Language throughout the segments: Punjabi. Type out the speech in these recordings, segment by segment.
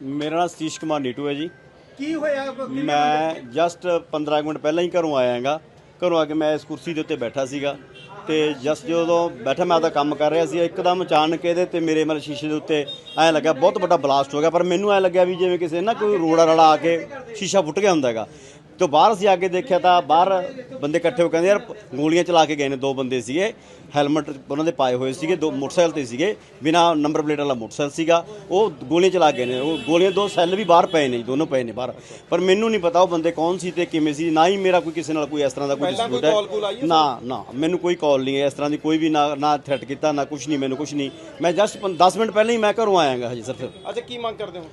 ਮੇਰਾ ਨਾਮ ਸਤੀਸ਼ ਕੁਮਾਰ ਨੀਟੂ ਹੈ ਜੀ। ਕੀ ਹੋਇਆ? ਮੈਂ ਜਸਟ 15 ਕੁ ਮਿੰਟ ਪਹਿਲਾਂ ਹੀ ਘਰੋਂ ਆਇਆ ਹਾਂਗਾ। ਘਰੋਂ ਆ ਕੇ ਮੈਂ ਇਸ ਕੁਰਸੀ ਦੇ ਉੱਤੇ ਬੈਠਾ ਸੀਗਾ ਤੇ ਜਸਟ ਜਦੋਂ ਬੈਠਾ ਮੈਂ ਆਪਦਾ ਕੰਮ ਕਰ ਰਿਹਾ ਸੀ ਇੱਕਦਮ ਅਚਾਨਕ ਇਹਦੇ ਤੇ ਮੇਰੇ ਮਤਲਬ ਸ਼ੀਸ਼ੇ ਦੇ ਉੱਤੇ ਐਂ ਲੱਗਾ ਬਹੁਤ ਵੱਡਾ ਬਲਾਸਟ ਹੋ ਗਿਆ। ਪਰ ਮੈਨੂੰ ਐਂ ਲੱਗਿਆ ਵੀ ਜਿਵੇਂ ਕਿਸੇ ਨਾ ਕੋਈ ਰੋੜਾ ਰਲਾ ਆ ਕੇ ਸ਼ੀਸ਼ਾ ਫੁੱਟ ਗਿਆ ਹੁੰਦਾ ਹੈਗਾ। ਤੋਂ ਬਾਹਰ ਅਸੀਂ ਆ ਕੇ ਦੇਖਿਆ ਤਾਂ ਬਾਹਰ ਬੰਦੇ ਇਕੱਠੇ ਹੋ ਕਹਿੰਦੇ ਯਾਰ ਗੋਲੀਆਂ ਚਲਾ ਕੇ ਗਏ ਨੇ ਦੋ ਬੰਦੇ ਸੀਗੇ ਹੈਲਮਟ ਉਹਨਾਂ ਦੇ ਪਾਏ ਹੋਏ ਸੀਗੇ ਦੋ ਮੋਟਰਸਾਈਕਲ ਤੇ ਸੀਗੇ ਬਿਨਾ ਨੰਬਰ ਪਲੇਟ ਵਾਲਾ ਮੋਟਰਸਾਈਕਲ ਸੀਗਾ। ਉਹ ਗੋਲੀਆਂ ਚਲਾ ਕੇ ਗਏ ਨੇ ਉਹ ਗੋਲੀਆਂ ਦੋ ਸੈੱਲ ਵੀ ਬਾਹਰ ਪਏ ਨੇ ਦੋਨੋਂ ਪਏ ਨੇ ਬਾਹਰ। ਪਰ ਮੈਨੂੰ ਨਹੀਂ ਪਤਾ ਉਹ ਬੰਦੇ ਕੌਣ ਸੀ ਤੇ ਕਿਵੇਂ ਸੀ ਨਾ ਹੀ ਮੇਰਾ ਕੋਈ ਕਿਸੇ ਨਾਲ ਕੋਈ ਇਸ ਤਰ੍ਹਾਂ ਦਾ ਕੋਈ ਹੈ। ਹੈ ਨਾ ਨਾ ਮੈਨੂੰ ਕੋਈ ਕਾਲ ਨਹੀਂ ਹੈ ਇਸ ਤਰ੍ਹਾਂ ਦੀ ਕੋਈ ਵੀ ਨਾ ਨਾ ਥ੍ਰੈਟ ਕੀਤਾ ਨਾ ਕੁਝ ਨਹੀਂ ਮੈਨੂੰ ਕੁਝ ਨਹੀਂ। ਮੈਂ ਜਸਟ 10 ਮਿੰਟ ਪਹਿਲਾਂ ਹੀ ਮੈਂ ਘਰੋਂ ਆਇਆਗਾ ਹਜੇ ਸਿਰਫ ਅੱਛਾ ਕੀ ਮੰਗ ਕਰਦੇ ਹੋ?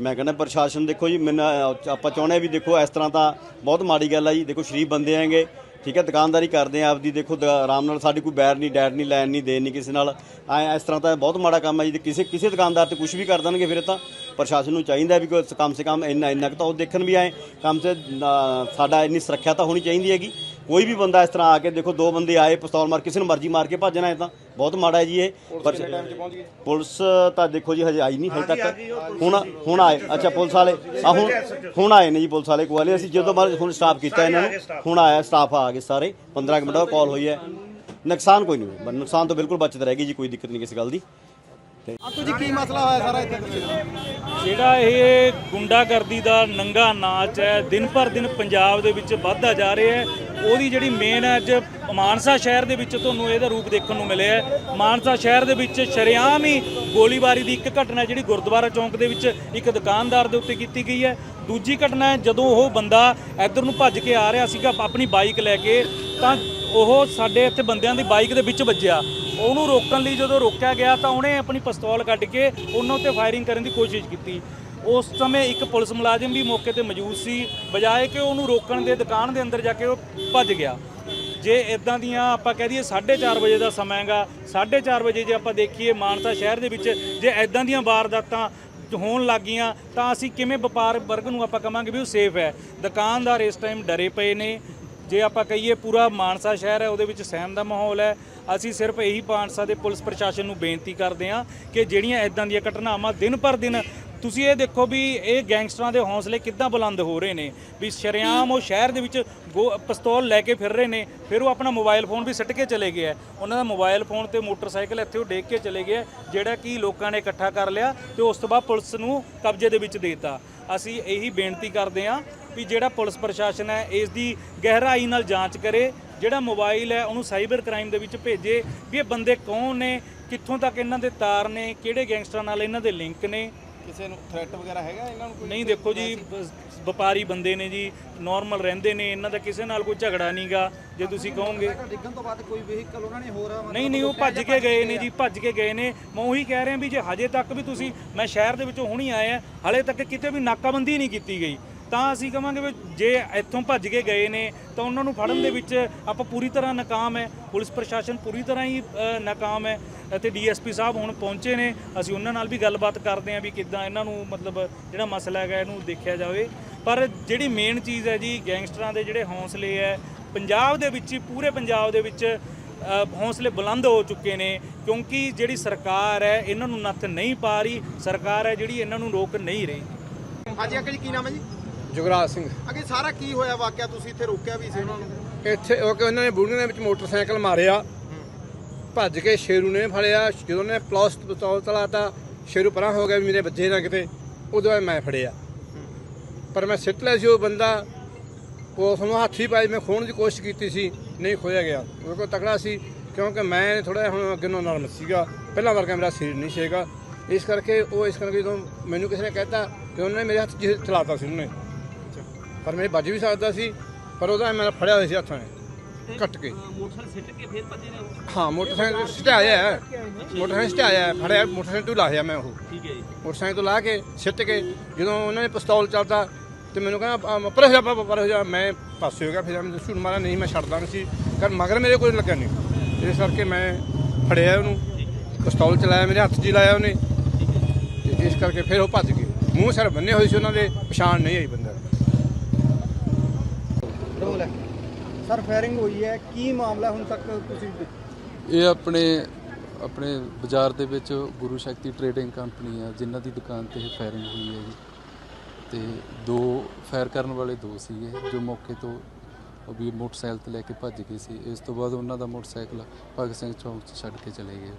ਮੈਂ ਕਹਿੰਦਾ ਪ੍ਰਸ਼ਾਸਨ ਦੇਖੋ ਜੀ ਮੈਨੂੰ ਆਪਾਂ ਚਾਹੁੰਦੇ ਹਾਂ ਵੀ ਦੇਖੋ ਇਸ ਤਰ੍ਹਾਂ ਤਾਂ ਬਹੁਤ ਮਾੜੀ ਗੱਲ ਆ ਜੀ। ਦੇਖੋ ਸ਼ਰੀਫ ਬੰਦੇ ਆਂਗੇ ਠੀਕ ਹੈ ਦੁਕਾਨਦਾਰੀ ਕਰਦੇ ਆ ਆਪਦੀ ਦੇਖੋ ਦ- ਆਰਾਮ ਨਾਲ ਸਾਡੀ ਕੋਈ ਬੈਰ ਨਹੀਂ ਡੈਰ ਨਹੀਂ ਲੈਣ ਨਹੀਂ ਦੇਣ ਨਹੀਂ ਕਿਸੇ ਨਾਲ। ਐ ਇਸ ਤਰ੍ਹਾਂ ਤਾਂ ਬਹੁਤ ਮਾੜਾ ਕੰਮ ਹੈ ਜੀ। ਤੇ ਕਿਸੇ ਕਿਸੇ ਦੁਕਾਨਦਾਰ ਤੇ ਕੁਝ ਵੀ ਕਰ ਦੇਣਗੇ ਫਿਰ ਇਹ ਤਾਂ ਪ੍ਰਸ਼ਾਸਨ ਨੂੰ ਚਾਹੀਦਾ ਵੀ ਕੋਈ ਕਮ ਸੇ ਕਮ ਇੰਨਾ ਇੰਨਾ ਕੁ ਤਾਂ ਉਹ ਦੇਖਣ ਵੀ ਆਏ। ਕਮ ਸੇ ਅਹ, ਸਾਡਾ ਇੰਨੀ ਸੁਰੱਖਿਆ ਤਾਂ ਹੋਣੀ ਚਾਹੀਦੀ ਹੈਗੀ। ਕੋਈ ਵੀ ਬੰਦਾ ਇਸ ਤਰ੍ਹਾਂ ਆ ਕੇ ਦੇਖੋ ਦੋ ਬੰਦੇ ਆਏ ਪਿਸਤੌਲ ਮਾਰ ਕਿਸੇ ਨੂੰ ਮਰਜ਼ੀ ਮਾਰ ਕੇ ਭੱਜਣਾ ਹੈ ਤਾਂ। ਬਹੁਤ ਮਾੜਾ ਹੈ ਜੀ ਇਹ। ਪਰ ਟਾਈਮ 'ਚ ਪਹੁੰਚ ਗਈ? ਪੁਲਿਸ ਤਾਂ ਦੇਖੋ ਜੀ ਹਜੇ ਆਈ ਨਹੀਂ ਹਜੇ ਤੱਕ। ਹੁਣ ਹੁਣ ਆਏ। ਅੱਛਾ ਪੁਲਿਸ ਵਾਲੇ। ਆ ਹੁਣ ਹੁਣ ਆਏ ਨੇ ਜੀ ਪੁਲਿਸ ਵਾਲੇ ਕੋਲੇ। ਅਸੀਂ ਜਦੋਂ ਬਾਅਦ ਹੁਣ ਸਟਾਫ ਕੀਤਾ ਇਹਨਾਂ ਨੂੰ। ਹੁਣ ਆਇਆ ਸਟਾਫ ਆ ਗਏ ਸਾਰੇ। 15 ਕੁ ਮਿੰਟ ਦਾ ਕਾਲ ਹੋਈ ਹੈ। ਨੁਕਸਾਨ ਕੋਈ ਨਹੀਂ ਹੋਇਆ। ਨੁਕਸਾਨ ਤੋਂ ਬਿਲਕੁਲ ਬਚਤ ਰਹੇਗੀ ਜੀ ਕੋਈ ਦਿੱਕਤ ਨਹੀਂ ਕਿਸੇ ਗੱਲ ਦੀ। ਆਤੂ ਜੀ ਕੀ ਮਸਲਾ ਹੋਇਆ ਸਾਰਾ ਇੱਥੇ ਜਿਹੜਾ ਇਹ ਗੁੰਡਾਗਰਦੀ ਦਾ ਨੰਗਾ ਨਾਚ ਹੈ ਦਿਨ ਪਰ ਦਿਨ ਪੰਜਾਬ ਦੇ ਵਿੱਚ ਵੱਧਦਾ ਜਾ ਰਿਹਾ ਹੈ। ਉਹਦੀ ਜਿਹੜੀ ਮੇਨ ਹੈ ਅੱਜ ਮਾਨਸਾ ਸ਼ਹਿਰ ਦੇ ਵਿੱਚ ਤੁਹਾਨੂੰ ਇਹਦਾ ਰੂਪ ਦੇਖਣ ਨੂੰ ਮਿਲਿਆ ਹੈ। ਮਾਨਸਾ ਸ਼ਹਿਰ ਦੇ ਵਿੱਚ ਸ਼ਰੇਆਮ ਹੀ ਗੋਲੀਬਾਰੀ ਦੀ ਇੱਕ ਘਟਨਾ ਜਿਹੜੀ ਗੁਰਦੁਆਰਾ ਚੌਂਕ ਦੇ ਵਿੱਚ ਇੱਕ ਦੁਕਾਨਦਾਰ ਦੇ ਉੱਤੇ ਕੀਤੀ ਗਈ ਹੈ। ਦੂਜੀ ਘਟਨਾ ਹੈ ਜਦੋਂ ਉਹ ਬੰਦਾ ਇੱਧਰ ਨੂੰ ਭੱਜ ਕੇ ਆ ਰਿਹਾ ਸੀਗਾ, ਆਪਣੀ ਬਾਈਕ ਲੈ ਕੇ, ਤਾਂ ਉਹ ਸਾਡੇ ਇੱਥੇ ਬੰਦਿਆਂ ਦੀ ਬਾਈਕ ਦੇ ਵਿੱਚ ਵੱਜਿਆ। ਉਹਨੂੰ ਰੋਕਣ ਲਈ ਜਦੋਂ ਰੋਕਿਆ ਗਿਆ ਤਾਂ ਉਹਨੇ ਆਪਣੀ ਪਿਸਤੌਲ ਕੱਢ ਕੇ ਉਹਨਾਂ ਉੱਤੇ ਫਾਇਰਿੰਗ ਕਰਨ ਦੀ ਕੋਸ਼ਿਸ਼ ਕੀਤੀ। ਉਸ ਸਮੇਂ ਇੱਕ ਪੁਲਿਸ ਮੁਲਾਜ਼ਮ ਵੀ ਮੌਕੇ ਤੇ ਮੌਜੂਦ ਸੀ। ਬਜਾਏ ਕਿ ਉਹਨੂੰ ਰੋਕਣ ਦੇ ਦੁਕਾਨ ਦੇ ਅੰਦਰ ਜਾ ਕੇ ਉਹ ਭੱਜ ਗਿਆ। ਜੇ ਇਦਾਂ ਦੀਆਂ ਆਪਾਂ ਕਹਿ ਦਈਏ 4:30 ਵਜੇ ਦਾ ਸਮਾਂ ਹੈਗਾ 4:30 ਵਜੇ ਜੇ ਆਪਾਂ ਦੇਖੀਏ ਮਾਨਸਾ ਸ਼ਹਿਰ ਦੇ ਵਿੱਚ ਜੇ ਇਦਾਂ ਦੀਆਂ ਵਾਰਦਾਤਾਂ ਹੋਣ ਲੱਗੀਆਂ ਤਾਂ ਅਸੀਂ ਕਿਵੇਂ ਵਪਾਰ ਵਰਗ ਨੂੰ ਆਪਾਂ ਕਵਾਂਗੇ ਵੀ ਉਹ ਸੇਫ ਹੈ। ਦੁਕਾਨਦਾਰ ਇਸ ਟਾਈਮ ਡਰੇ ਪਏ ਨੇ। ਜੇ ਆਪਾਂ ਕਹੀਏ ਪੂਰਾ ਮਾਨਸਾ ਸ਼ਹਿਰ ਹੈ, ਉਹਦੇ ਵਿੱਚ ਸਹਿਮ ਦਾ ਮਾਹੌਲ ਹੈ। ਅਸੀਂ ਸਿਰਫ ਇਹੀ ਮਾਨਸਾ ਦੇ ਪੁਲਿਸ ਪ੍ਰਸ਼ਾਸਨ ਨੂੰ ਬੇਨਤੀ ਕਰਦੇ ਹਾਂ ਕਿ ਜਿਹੜੀਆਂ ਇਦਾਂ ਦੀਆਂ ਘਟਨਾਵਾਂ ਦਿਨ ਪਰ ਦਿਨ ਤੁਸੀਂ ਇਹ ਦੇਖੋ ਵੀ ਇਹ ਗੈਂਗਸਟਰਾਂ ਦੇ ਹੌਸਲੇ ਕਿੱਦਾਂ ਬੁਲੰਦ ਹੋ ਰਹੇ ਨੇ, ਵੀ ਸ਼ਰੇਆਮ ਉਹ ਸ਼ਹਿਰ ਦੇ ਵਿੱਚ ਗੋ- ਪਿਸਤੌਲ ਲੈ ਕੇ ਫਿਰ ਰਹੇ ਨੇ, ਫਿਰ ਉਹ ਆਪਣਾ ਮੋਬਾਈਲ ਫੋਨ ਵੀ ਸਿੱਟ ਕੇ ਚਲੇ ਗਏ ਆ। ਉਹਨਾਂ ਦਾ ਮੋਬਾਈਲ ਫੋਨ ਤੇ ਮੋਟਰਸਾਈਕਲ ਇੱਥੇ ਉਹ ਡੇਕ ਕੇ ਚਲੇ ਗਿਆ ਜਿਹੜਾ ਕਿ ਲੋਕਾਂ ਨੇ ਇਕੱਠਾ ਕਰ ਲਿਆ ਤੇ ਉਸ ਤੋਂ ਬਾਅਦ ਪੁਲਿਸ ਨੂੰ ਕਬਜ਼ੇ ਦੇ ਵਿੱਚ ਦੇ ਦਿੱਤਾ। ਅਸੀਂ ਇਹੀ ਬੇਨਤੀ ਕਰਦੇ ਹਾਂ ਵੀ ਜਿਹੜਾ ਪੁਲਿਸ ਪ੍ਰਸ਼ਾਸਨ ਹੈ ਇਸ ਦੀ ਗਹਿਰਾਈ ਨਾਲ ਜਾਂਚ ਕਰੇ, ਜਿਹੜਾ ਮੋਬਾਈਲ ਹੈ ਉਹਨੂੰ ਸਾਈਬਰ ਕ੍ਰਾਈਮ ਦੇ ਵਿੱਚ ਭੇਜੇ, ਵੀ ਇਹ ਬੰਦੇ ਕੌਣ ਨੇ, ਕਿੱਥੋਂ ਤੱਕ ਇਹਨਾਂ ਦੇ ਤਾਰ ਨੇ, ਕਿਹੜੇ ਗੈਂਗਸਟਰਾਂ ਨਾਲ ਇਹਨਾਂ ਦੇ ਲਿੰਕ ਨੇ। ਕਿਸੇ ਨੂੰ ਥ੍ਰੈਟ ਵਗੈਰਾ ਹੈਗਾ ਇਹਨਾਂ ਨੂੰ ਕੋਈ? ਨਹੀਂ ਦੇਖੋ ਜੀ ਵਪਾਰੀ ਬੰਦੇ ਨੇ ਜੀ ਨਾਰਮਲ ਰਹਿੰਦੇ ਨੇ ਇਹਨਾਂ ਦਾ ਕਿਸੇ ਨਾਲ ਕੋਈ ਝਗੜਾ ਨਹੀਂਗਾ ਜੇ ਤੁਸੀਂ ਕਹੋਗੇ। ਡਿੱਗਣ ਤੋਂ ਬਾਅਦ ਕੋਈ ਵਹੀਕਲ ਉਹਨਾਂ ਨੇ ਹੋਰ ਨਹੀਂ ਨਹੀਂ ਉਹ ਭੱਜ ਕੇ ਗਏ ਨੇ ਜੀ ਭੱਜ ਕੇ ਗਏ ਨੇ। ਮੈਂ ਉਹੀ ਕਹਿ ਰਿਹਾ ਵੀ ਜੇ ਹਜੇ ਤੱਕ ਵੀ ਤੁਸੀਂ ਮੈਂ ਸ਼ਹਿਰ ਦੇ ਵਿੱਚੋਂ ਹੁਣੀ ਆਏ ਆ ਹਲੇ ਤੱਕ ਕਿਤੇ ਵੀ ਨਾਕਾਬੰਦੀ ਨਹੀਂ ਕੀਤੀ ਗਈ। ਤਾਂ ਅਸੀਂ ਕਹਾਂਗੇ ਵੀ ਜੇ ਇੱਥੋਂ ਭੱਜ ਕੇ ਗਏ ਨੇ ਤਾਂ ਉਹਨਾਂ ਨੂੰ ਫੜਨ ਦੇ ਵਿੱਚ ਆਪਾਂ ਪੂਰੀ ਤਰ੍ਹਾਂ ਨਾਕਾਮ ਹੈ। ਪੁਲਿਸ ਪ੍ਰਸ਼ਾਸਨ ਪੂਰੀ ਤਰ੍ਹਾਂ ਹੀ ਨਾਕਾਮ ਹੈ ਅਤੇ ਡੀਐਸਪੀ ਸਾਹਿਬ ਹੁਣ ਪਹੁੰਚੇ ਨੇ। ਅਸੀਂ ਉਹਨਾਂ ਨਾਲ ਵੀ ਗੱਲਬਾਤ ਕਰਦੇ ਹਾਂ ਵੀ ਕਿੱਦਾਂ ਇਹਨਾਂ ਨੂੰ ਮਤਲਬ ਜਿਹੜਾ ਮਸਲਾ ਹੈਗਾ ਇਹਨੂੰ ਦੇਖਿਆ ਜਾਵੇ। ਪਰ ਜਿਹੜੀ ਮੇਨ ਚੀਜ਼ ਹੈ ਜੀ ਗੈਂਗਸਟਰਾਂ ਦੇ ਜਿਹੜੇ ਹੌਸਲੇ ਹੈ ਪੰਜਾਬ ਦੇ ਵਿੱਚ ਹੀ ਪੂਰੇ ਪੰਜਾਬ ਦੇ ਵਿੱਚ ਅ, ਹੌਸਲੇ ਬੁਲੰਦ ਹੋ ਚੁੱਕੇ ਨੇ। ਕਿਉਂਕਿ ਜਿਹੜੀ ਸਰਕਾਰ ਹੈ ਇਹਨਾਂ ਨੂੰ ਨੱਥ ਨਹੀਂ ਪਾ ਰਹੀ। ਸਰਕਾਰ ਹੈ ਜਿਹੜੀ ਇਹਨਾਂ ਨੂੰ ਰੋਕ ਨਹੀਂ ਰਹੀ। ਹਾਂਜੀ ਅੰਕਲ ਜੀ ਕੀ ਨਾਮ ਹੈ ਜੀ? ਜੁਗਰਾਜ ਸਿੰਘ। ਅੱਗੇ ਸਾਰਾ ਕੀ ਹੋਇਆ? ਵਾਕਿਆ ਤੁਸੀਂ ਇੱਥੇ ਰੋਕਿਆ ਵੀ ਸੀ ਉਹਨਾਂ ਨੂੰ? ਇੱਥੇ ਉਹ ਕਿ ਉਹਨਾਂ ਨੇ ਬੁੜੀਆਂ ਦੇ ਵਿੱਚ ਮੋਟਰਸਾਈਕਲ ਮਾਰਿਆ। ਭੱਜ ਕੇ ਸ਼ੇਰੂ ਨੇ ਫੜਿਆ। ਜਦੋਂ ਉਹਨੇ ਪਲਸ ਪਿਸਤੌਲ ਚਲਾਤਾ ਸ਼ੇਰੂ ਪਰਾਂ ਹੋ ਗਿਆ ਵੀ ਮੇਰੇ ਬੱਚੇ ਨਾ ਕਿਤੇ। ਉਦੋਂ ਮੈਂ ਫੜਿਆ। ਪਰ ਮੈਂ ਸਿੱਟ ਲਿਆ ਸੀ ਉਹ ਬੰਦਾ। ਉਸ ਨੂੰ ਹੱਥੀ ਪਾਈ ਮੈਂ ਖੋਣ ਦੀ ਕੋਸ਼ਿਸ਼ ਕੀਤੀ ਸੀ। ਨਹੀਂ ਖੋਇਆ ਗਿਆ। ਉਹ ਕੋਲ ਤਕੜਾ ਸੀ। ਕਿਉਂਕਿ ਮੈਂ ਥੋੜਾ ਹੁਣ ਅੱਗੇ ਨੂੰ ਨਰਮ ਸੀਗਾ। ਪਹਿਲਾਂ ਵਰਗਾ ਮੇਰਾ ਸਰੀਰ ਨਹੀਂ ਸੀਗਾ ਇਸ ਕਰਕੇ ਉਹ ਇਸ ਕਰਕੇ ਜਦੋਂ ਮੈਨੂੰ ਕਿਸੇ ਨੇ ਕਹਿਤਾ ਕਿ ਉਹਨੇ ਮੇਰੇ ਹੱਥ ਚਲਾਤਾ ਸੀ ਉਹਨੇ। ਪਰ ਮੇਰੇ ਵੱਜ ਵੀ ਸਕਦਾ ਸੀ ਪਰ ਉਹਦਾ ਮੈਂ ਫੜਿਆ ਹੋਇਆ ਸੀ ਹੱਥਾਂ ਨੇ ਕੱਟ ਕੇ। ਮੋਟਰਸਾਈਕਲ ਸਿੱਟ ਕੇ ਫੇਰ ਭੱਜੇ ਨੇ ਹਾਂ ਮੋਟਰਸਾਈਕਲ ਸਟਾਇਆ ਹੈ ਮੋਟਰਸਾਈਕਲ ਸਟਾਇਆ ਫੜਿਆ ਮੋਟਰਸਾਈਕਲ ਤੋਂ ਲਾਹਿਆ ਮੈਂ ਉਹ। ਠੀਕ ਹੈ ਜੀ। ਮੋਟਰਸਾਈਕਲ ਤੋਂ ਲਾ ਕੇ ਸਿੱਟ ਕੇ ਜਦੋਂ ਉਹਨਾਂ ਨੇ ਪਿਸਤੌਲ ਚੱਲਦਾ ਤੇ ਮੈਨੂੰ ਕਹਿੰਦਾ ਪਰ ਹੋ ਜਾ ਪਰ ਹੋ ਜਾ। ਮੈਂ ਪਾਸੇ ਹੋ ਗਿਆ ਫਿਰ ਮੈਨੂੰ ਝੂਠ ਮਾਰਿਆ ਨਹੀਂ ਮੈਂ ਛੱਡਦਾ ਨਹੀਂ ਸੀ। ਕਰ ਮਗਰ ਮੇਰੇ ਕੋਈ ਲੱਗਾ ਨਹੀਂ। ਇਸ ਕਰਕੇ ਮੈਂ ਫੜਿਆ ਉਹਨੂੰ। ਪਿਸਤੌਲ ਚਲਾਇਆ ਮੇਰੇ ਹੱਥ 'ਚ ਲਾਇਆ ਉਹਨੇ। ਇਸ ਕਰਕੇ ਫਿਰ ਉਹ ਭੱਜ ਗਏ। ਮੂੰਹ ਸਿਰ ਬੰਨੇ ਹੋਏ ਸੀ ਉਹਨਾਂ ਦੇ ਪਛਾਣ ਨਹੀਂ ਆਈ ਬੰਦਾ ਰੋਲ ਹੈ ਸਰ ਫਾਇਰਿੰਗ ਹੋਈ ਹੈ। ਕੀ ਮਾਮਲਾ ਹੁਣ ਤੱਕ ਤੁਸੀਂ ਇਹ ਆਪਣੇ ਆਪਣੇ ਬਾਜ਼ਾਰ ਦੇ ਵਿੱਚ ਗੁਰੂ ਸ਼ਕਤੀ ਟਰੇਡਿੰਗ ਕੰਪਨੀ ਆ ਜਿਨ੍ਹਾਂ ਦੀ ਦੁਕਾਨ ਤੇ ਇਹ ਫਾਇਰਿੰਗ ਹੋਈ ਹੈ ਜੀ। ਤੇ ਦੋ ਫਾਇਰ ਕਰਨ ਵਾਲੇ ਦੋ ਸੀਗੇ ਜੋ ਮੌਕੇ ਤੋਂ ਉਹ ਵੀ ਮੋਟਰਸਾਈਕਲ ਤੇ ਲੈ ਕੇ ਭੱਜ ਗਏ ਸੀ। ਇਸ ਤੋਂ ਬਾਅਦ ਉਹਨਾਂ ਦਾ ਮੋਟਰਸਾਈਕਲ ਭਗਤ ਸਿੰਘ ਚੌਂਕ 'ਚ ਛੱਡ ਕੇ ਚਲੇ ਗਏ।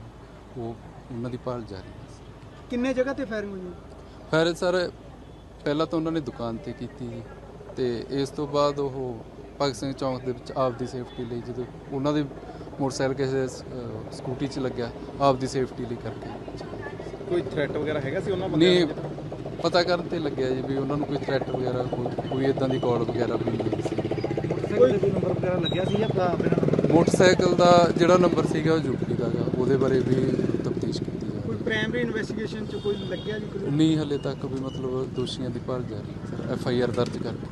ਉਹ ਉਹਨਾਂ ਦੀ ਭਾਲ ਜਾਰੀ ਹੈ। ਕਿੰਨੇ ਜਗ੍ਹਾ ਤੇ ਫਾਇਰਿੰਗ ਹੋਈ ਫਾਇਰ ਸਰ ਪਹਿਲਾਂ ਤਾਂ ਉਹਨਾਂ ਨੇ ਦੁਕਾਨ ਤੇ ਕੀਤੀ ਤੇ ਇਸ ਤੋਂ ਬਾਅਦ ਉਹ ਭਗਤ ਸਿੰਘ ਚੌਂਕ ਦੇ ਵਿੱਚ ਆਪ ਦੀ ਸੇਫਟੀ ਲਈ ਜਦੋਂ ਉਹਨਾਂ ਦੇ ਮੋਟਰਸਾਈਕਲ ਕਿਸੇ ਅਹ, ਸਕੂਟੀ 'ਚ ਲੱਗਿਆ ਆਪ ਦੀ ਸੇਫਟੀ ਲਈ ਕਰਕੇ। ਕੋਈ ਥ੍ਰੈਟ ਵਗੈਰਾ ਹੈਗਾ ਸੀ ਉਹਨਾਂ ਬੰਦਿਆਂ ਨਹੀਂ ਨੂੰ? ਪਤਾ ਕਰਨ ਤੇ ਲੱਗਿਆ ਜੀ ਵੀ ਉਹਨਾਂ ਨੂੰ ਕੋਈ ਥ੍ਰੈਟ ਵਗੈਰਾ ਕੋਈ ਕੋਈ ਇਦਾਂ ਦੀ ਕਾਲ ਵਗੈਰਾ ਵੀ ਨਹੀਂ ਸੀ। ਕੋਈ ਨੰਬਰ ਵਗੈਰਾ ਲੱਗਿਆ ਸੀ ਜਾਂ ਮੋਟਰਸਾਈਕਲ ਦਾ ਜਿਹੜਾ ਨੰਬਰ ਸੀਗਾ ਉਹ ਯੂਪੀ ਦਾ ਗਾ ਉਹਦੇ ਬਾਰੇ ਵੀ ਤਫਤੀਸ਼ ਕੀਤੀ ਜਾ ਕੋਈ ਰਹੀ ਪ੍ਰਾਇਮਰੀ ਇਨਵੈਸਟੀਗੇਸ਼ਨ ਚ ਕੋਈ ਲੱਗਿਆ ਜੀ ਹੈ ਕੋਈ? ਨਹੀਂ ਹਲੇ ਤੱਕ ਵੀ ਮਤਲਬ ਦੋਸ਼ੀਆਂ ਦੀ ਭਾਲ ਜਾਰੀ ਹੈ ਐਫ ਆਈ ਆਰ ਦਰਜ ਕਰਕੇ।